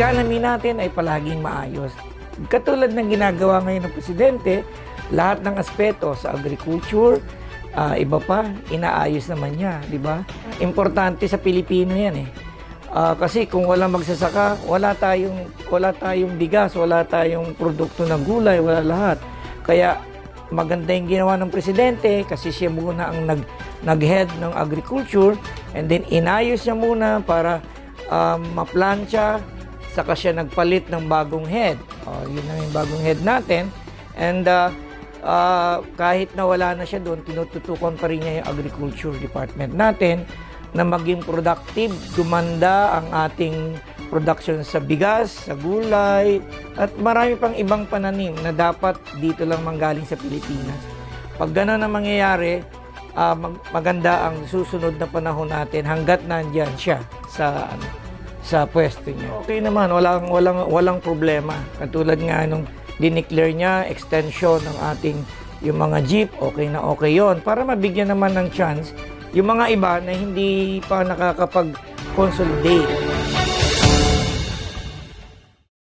economy natin ay palaging maayos. Katulad ng ginagawa ngayon ng Presidente, lahat ng aspeto sa agriculture, ah, iba pa, inaayos naman niya, di ba? Importante sa Pilipino yan eh. Ah, kasi kung wala magsasaka, wala tayong wala tayong bigas, wala tayong produkto ng gulay, wala lahat. Kaya maganda yung ginawa ng presidente kasi siya muna ang nag nag-head ng agriculture and then inayos niya muna para um, maplansya saka siya nagpalit ng bagong head. Oh, yun na yung bagong head natin. And uh, uh, kahit na wala na siya doon, tinututukan pa rin niya yung agriculture department natin na maging productive, gumanda ang ating production sa bigas, sa gulay, at marami pang ibang pananim na dapat dito lang manggaling sa Pilipinas. Pag gano'n ang mangyayari, ah, mag- maganda ang susunod na panahon natin hanggat nandyan siya sa ano, sa pwesto niya. Okay naman, walang walang walang problema. Katulad nga nung dineclare niya extension ng ating yung mga jeep, okay na okay 'yon para mabigyan naman ng chance yung mga iba na hindi pa nakakapag-consolidate.